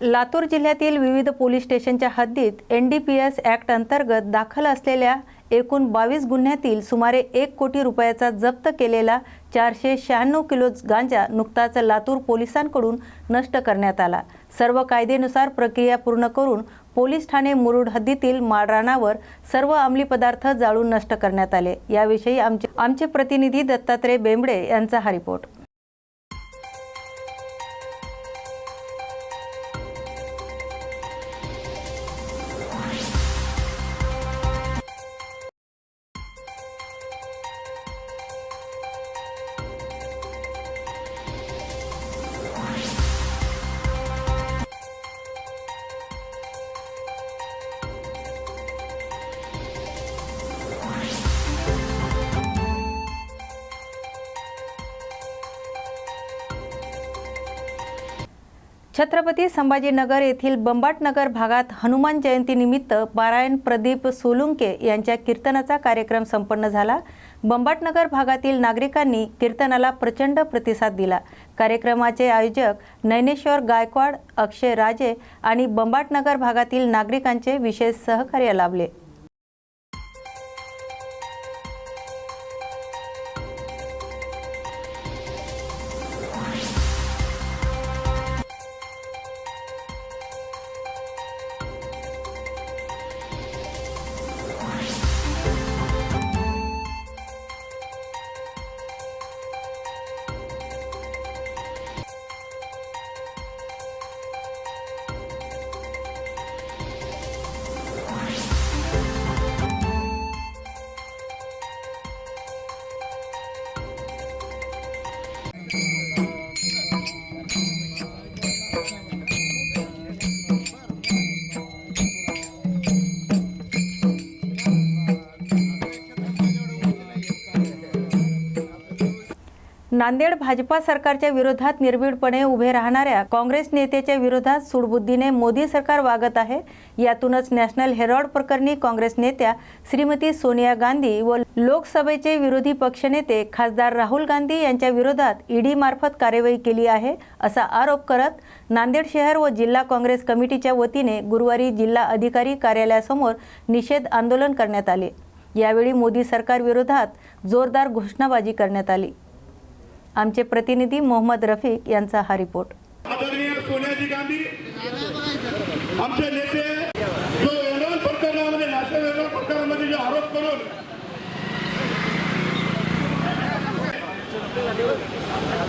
लातूर जिल्ह्यातील विविध पोलीस स्टेशनच्या हद्दीत N D P S act अंतर्गत दाखल असलेल्या एकूण बावीस गुन्ह्यातील सुमारे एक कोटी रुपयाचा जप्त केलेला चारशे शहाण्णव किलो गांजा नुकताच लातूर पोलिसांकडून नष्ट करण्यात आला. सर्व कायदेनुसार प्रक्रिया पूर्ण करून पोलीस ठाणे मुरुड हद्दीतील माळरानावर सर्व अंमली पदार्थ जाळून नष्ट करण्यात आले. याविषयी आमचे आमचे प्रतिनिधी दत्तात्रय बेंबडे यांचा हा रिपोर्ट. छत्रपती संभाजीनगर येथील बंबाटनगर भागात हनुमान जयंतीनिमित्त पारायण प्रदीप सोलुंके यांच्या कीर्तनाचा कार्यक्रम संपन्न झाला. बंबाटनगर भागातील नागरिकांनी कीर्तनाला प्रचंड प्रतिसाद दिला. कार्यक्रमाचे आयोजक नैनेश्वर गायकवाड अक्षय राजे आणि बंबाटनगर भागातील नागरिकांचे विशेष सहकार्य लाभले. नांदेड भाजपा सरकारच्या विरोधात निर्भीडपणे उभे राहणाऱ्या काँग्रेस नेत्याच्या विरोधात सुडबुद्धीने मोदी सरकार वागत आहे. यातूनच नॅशनल हेरॉड प्रकरणी काँग्रेस नेत्या श्रीमती सोनिया गांधी व लोकसभेचे विरोधी पक्षनेते खासदार राहुल गांधी यांच्या विरोधात ईडी मार्फत कार्यवाही केली आहे असा आरोप करत नांदेड शहर व जिल्हा काँग्रेस कमिटीच्या वतीने गुरुवारी जिल्हा अधिकारी कार्यालयासमोर निषेध आंदोलन करण्यात आले. यावेळी मोदी सरकार विरोधात जोरदार घोषणाबाजी करण्यात आली. आमचे प्रतिनिधी मोहम्मद रफीक यांचा हा रिपोर्ट. आदरणीय सोनियाजी गांधी आमचे नेते जो एनरोल प्रकरणामध्ये नॅशनल एनरोल प्रकरणामध्ये जे आरोप करून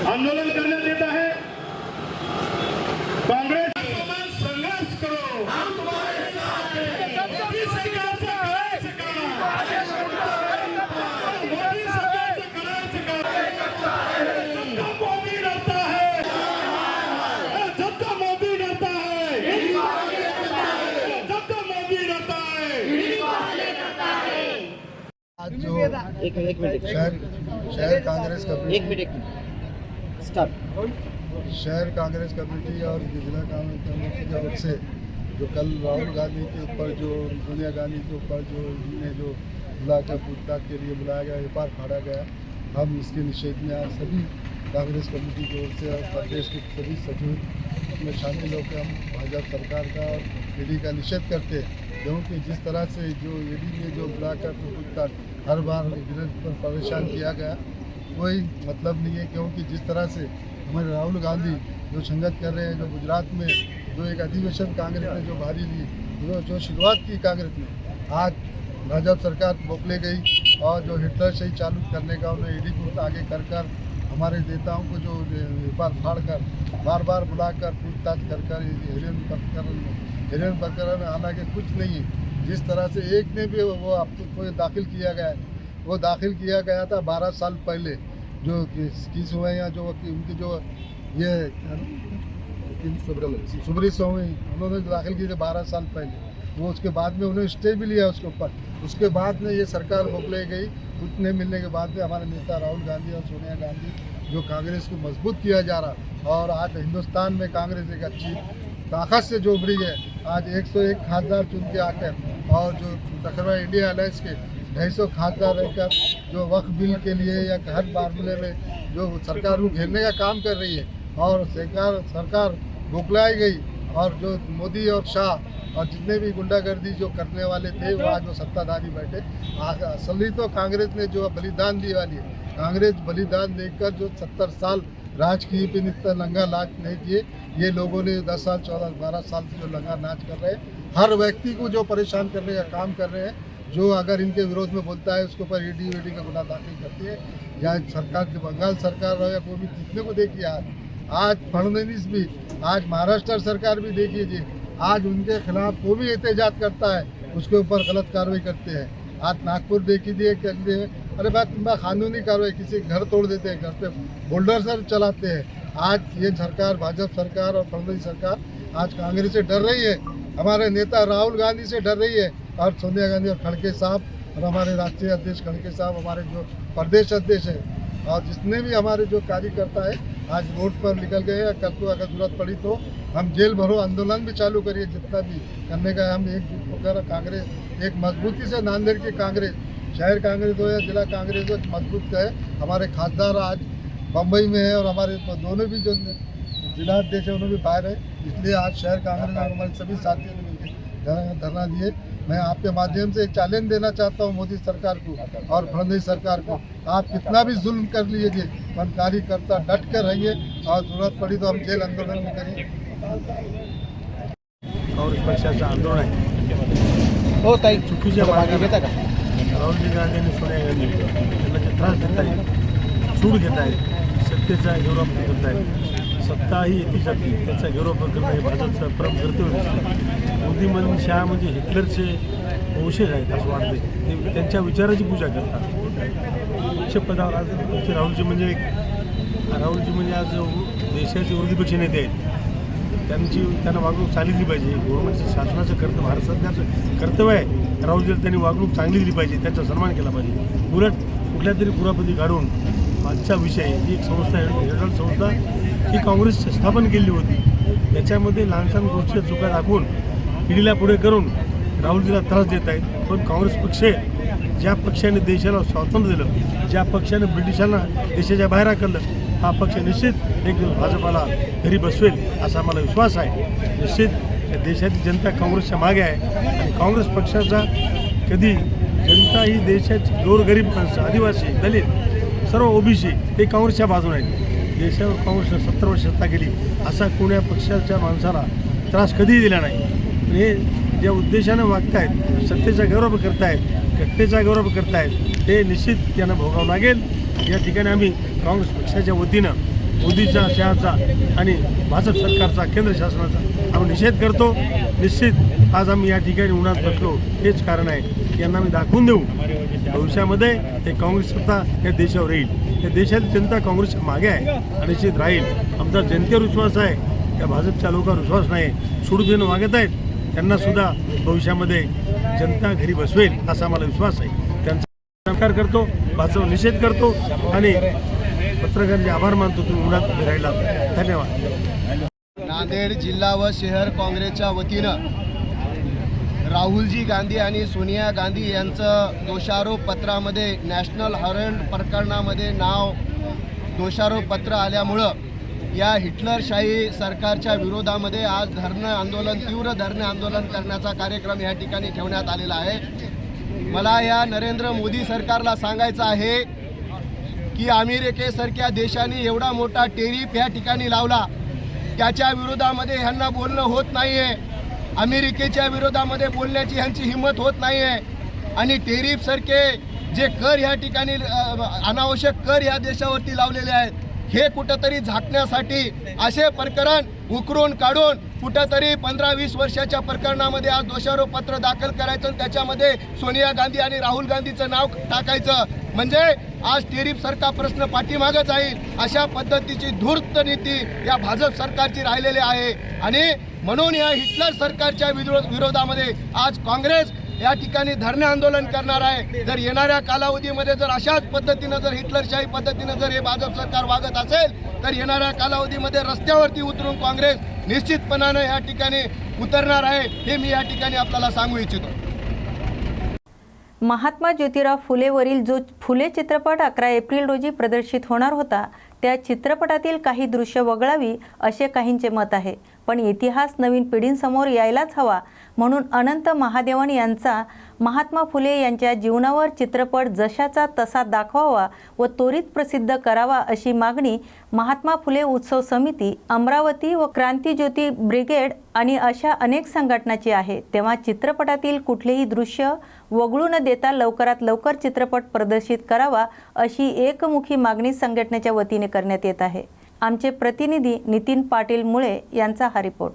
आंदोलन करण्यात येत आहे. एक मिनट एक मिनट शहर शहर कांग्रेस कमेटी। एक मिनट एक मिनट। स्टार्ट शहर कांग्रेस कमेटी और जिला कांग्रेस कमेटी की ओर से जो कल राहुल गांधी के ऊपर जो सोनिया गांधी के ऊपर जो इन्हें जो बुलाकर पूछताछ के लिए बुलाया गया एफ़ फाड़ा गया हम इसके निषेध में आज सभी कांग्रेस कमेटी की ओर से और प्रदेश के सभी सचिव में शामिल होकर हम भाजपा सरकार का और ईडी का निषेध करते हैं। क्योंकि जिस तरह से जो ईडी ने जो बुलाकर पूछताछ हर बार विरोध पर परेशान किया गया। कोई मतलब नहीं है, क्योंकि जिस तरह से हमारे राहुल गांधी जो संगत कर रहे हैं, जो गुजरात में जो एक अधिवेशन कांग्रेस ने जो भारी ली जो जो शुरुआत की कांग्रेस ने, आज भाजपा सरकार मोकले गई और जो हिटलर से ही चालू करने का उन्हें ईडी को आगे कर कर हमारे नेताओं को जो व्यापार फाड़ कर बार बार बुलाकर पूछताछ कर कर हिरेन प्रकरण हिरेन प्रकरण हालाँकि कुछ नहीं है। जिस तरह से एक ने भी वो आपको कोई दाखिल किया गया है वो दाखिल किया गया था बारह साल पहले। जो किस हुए या जो उनकी जो ये सुब्री स्वामी उन्होंने दाखिल किए थे बारह साल पहले। वो उसके बाद में उन्होंने स्टे भी लिया उसके ऊपर। उसके बाद में ये सरकार मोकले गई। नहीं मिलने के बाद में हमारे नेता राहुल गांधी और सोनिया गांधी जो कांग्रेस को मज़बूत किया जा रहा और आज हिंदुस्तान में कांग्रेस एक अच्छी ताकत से जो उभरी है आज 101 खासदार चुन के आकर और जो तकरीबन इंडिया अलायंस के ढाई सौ खासदार रहकर जो वक्फ बिल के लिए या हर मामले में जो सरकार को घेरने का काम कर रही है और सरकार सरकार बुकलाई गई और जो मोदी और शाह और जितने भी गुंडागर्दी जो करने वाले थे, वो आज वो सत्ताधारी बैठे। असली तो कांग्रेस ने जो बलिदान दी वाली है। कांग्रेस बलिदान देकर जो सत्तर साल राज किए फिर इतना लंगा नाच नहीं किए ये लोगों ने दस साल, चौदह, बारह साल से जो लंगा नाच कर रहे हैं हर व्यक्ति को जो परेशान करने का काम कर रहे हैं, जो अगर इनके विरोध में बोलता है, उसके ऊपर ईडी वीडी का गुना दाखिल करती है, या सरकार बंगाल सरकार रहो या कोई भी, कितने को देखिए आज? आज फडणवीस भी, आज महाराष्ट्र सरकार भी देखिए जी, आज उनके खिलाफ कोई भी एहतजाज करता है, उसके ऊपर गलत कार्रवाई करते हैं। आज नागपुर देखी दिए कहते हैं, अरे बात तुम्हारा कानूनी कार्रवाई, किसी घर तोड़ देते हैं, घर पे बोल्डर सर चलाते हैं। आज ये सरकार, भाजपा सरकार और फडणवीस सरकार, आज कांग्रेस से डर रही है हमारे नेता राहुल गांधी से डर रही है। और सोनिया गांधी और खड़के साहब और हमारे राष्ट्रीय अध्यक्ष खड़के साहब, हमारे जो प्रदेश अध्यक्ष हैं, और जितने भी हमारे जो कार्यकर्ता है, आज रोड पर निकल गए हैं। कल को अगर ज़रूरत पड़ी तो हम जेल भरो आंदोलन भी चालू करिए, जितना भी करने का हम एक होकर कांग्रेस, एक मजबूती से नांदेड़ की कांग्रेस, शहर कांग्रेस हो या जिला कांग्रेस हो, मज़बूत है हमारे खासदार आज बम्बई में है और हमारे दोनों भी जो जिला अध्यक्ष है उन्होंने भी बाहर है। इसलिए आज शहर कांग्रेस और हमारे सभी साथियों ने मिलकर धरना दिए। मैं आपके माध्यम से एक चैलेंज देना चाहता हूँ मोदी सरकार को और फडणवीस सरकार को। आप कितना भी जुल्म कर लीजिए पर कार्यकर्ता डट कर रहिए और ज़रूरत पड़ी तो हम जेल आंदोलन भी करेंगे काँग्रेस पक्षाचं आंदोलन आहे हो ताई चुकीच्या मागे घेता का। राहुलजी गांधी आणि सोनिया गांधी यांना जे त्रास देत आहेत सूड घेत आहेत सत्तेचा गौरव करत आहेत सत्ता ही येते त्याचा गौरव करणं हे भाजपचं परम कर्तव्य मोदी म्हणून शहा म्हणजे हिटलरचे वंशज आहेत असं वाटते ते त्यांच्या विचाराची पूजा करतात. पक्षपदावर आज राहुलजी म्हणजे एक राहुलजी म्हणजे आज देशाचे विरोधी पक्ष नेते आहेत. त्यांची त्यांना वागणूक चांगली दिली पाहिजे. गव्हर्नमेंटचं शासनाचं कर्तव्य भारत सरकारचं कर्तव्य आहे. राहुलजीला त्यांनी वागणूक चांगली दिली पाहिजे. त्यांचा सन्मान केला पाहिजे. उलट कुठल्या तरी कुरापती काढून आजचा विषय ही एक संस्था हेडल संस्था ही काँग्रेस स्थापन केली होती. त्याच्यामध्ये लहानसहान गोष्टीच्या चुका दाखवून पिढीला पुढे करून राहुलजीला त्रास देत आहेत. पण काँग्रेस पक्ष ज्या पक्षाने देशाला स्वातंत्र्य दिलं ज्या पक्षाने ब्रिटिशांना देशाच्या बाहेर हाकललं हा पक्ष निश्चित एक दिवस भाजपाला घरी बसवेल असा मला विश्वास आहे. निश्चित देशातील जनता काँग्रेसच्या मागे आहे. आणि काँग्रेस पक्षाचा कधी जनता ही देशाची गोरगरीब माणसं आदिवासी दलित सर्व ओबीसी ते काँग्रेसच्या बाजूने आहेत. देशावर काँग्रेसनं सत्तर वर्ष सत्ता केली असा कोण्या पक्षाच्या माणसाला त्रास कधीही दिला नाही. हे ज्या उद्देशानं वागतायत सत्तेचा गौरव करतायत घटनेचा गौरव करतायत हे निश्चित त्यांना भोगावं लागेल. या ठिकाणी आम्ही काँग्रेस पक्षाच्या वतीनं मोदीचा शहाचा आणि भाजप सरकारचा केंद्र शासनाचा आम्ही निषेध करतो. निश्चित आज आम्ही या ठिकाणी उन्हात बसलो हेच कारण आहे. यांना आम्ही दाखवून देऊ. भविष्यामध्ये हे काँग्रेस सत्ता या देशावर येईल. या देशाची जनता काँग्रेसच्या मागे आहे. आणि राहील. आमचा जनतेवर विश्वास आहे. त्या भाजपच्या लोकांवर विश्वास नाही. सोडू देणं मागत आहेत. त्यांना सुद्धा भविष्यामध्ये जनता घरी बसवेल असा मला विश्वास आहे. त्यांचा नकार करतो भाजप निषेध करतो आणि पत्रकारांचे आभार मानतो. तुम्ही उन्हात राहिला धन्यवाद. नांदेड जिल्हा व शहर काँग्रेसच्या वतीनं राहुलजी गांधी आणि सोनिया गांधी यांचं दोषारोप पत्रामध्ये नॅशनल हरण प्रकरणामध्ये नाव दोषारोप पत्र आल्यामुळं या हिटलरशाही सरकारच्या विरोधामध्ये आज धरणं आंदोलन तीव्र धरणं आंदोलन करण्याचा कार्यक्रम या ठिकाणी ठेवण्यात आलेला आहे. मला या नरेंद्र मोदी सरकारला सांगायचं आहे की अमेरिकेसारख्या देशाने एवढा मोठा टेरिफ या ठिकाणी लावला. त्याच्या विरोधामध्ये ह्यांना बोलणं होत नाही आहे अमेरिकेच्या विरोधामध्ये बोलण्याची ह्यांची हिंमत होत नाही आहे आणि टेरिफसारखे जे कर ह्या ठिकाणी अनावश्यक कर ह्या देशावरती लावलेले आहेत हे कुठंतरी झाकण्यासाठी असे प्रकरण उकरून काढून कुठंतरी पंधरा वीस वर्षाच्या प्रकरणामध्ये आज दोषारोप पत्र दाखल करायचं आणि त्याच्यामध्ये सोनिया गांधी आणि राहुल गांधीचं नाव टाकायचं. म्हणजे आज टेरिफ सारखा प्रश्न पाठीमागं जाईल अशा पद्धतीची धूर्त नीती या भाजप सरकारची राहिलेली आहे. आणि म्हणून या हिटलर सरकारच्या विरोधामध्ये आज काँग्रेस या ठिकाणी धरणे आंदोलन करणार आहे. जर येणाऱ्या कालावधीमध्ये जर अशाच पद्धतीनं जर हिटलरशाही पद्धतीनं जर हे भाजप सरकार वागत असेल तर येणाऱ्या कालावधीमध्ये रस्त्यावरती उतरून काँग्रेस निश्चितपणानं या ठिकाणी उतरणार आहे हे मी या ठिकाणी आपल्याला सांगू इच्छितो. महात्मा ज्योतिराव फुलेवरील जो फुले चित्रपट अकरा एप्रिल रोजी प्रदर्शित होणार होता त्या चित्रपटातील काही दृश्य वगळावी असे काहींचे मत आहे. पण इतिहास नवीन पिढींसमोर यायलाच हवा म्हणून अनंत महादेवन यांचा महात्मा फुले यांच्या जीवनावर चित्रपट जशाचा तसा दाखवावा व त्वरित प्रसिद्ध करावा अशी मागणी महात्मा फुले उत्सव समिती अमरावती व क्रांतीज्योती ब्रिगेड आणि अशा अनेक संघटनाची आहे. तेव्हा चित्रपटातील कुठलेही दृश्य वगळू न देता लवकरात लवकर चित्रपट प्रदर्शित करावा अशी एकमुखी मागणी संघटनेच्या वतीने करण्यात येत आहे. आमचे प्रतिनिधी नितीन पाटील मुळे यांचा हा रिपोर्ट.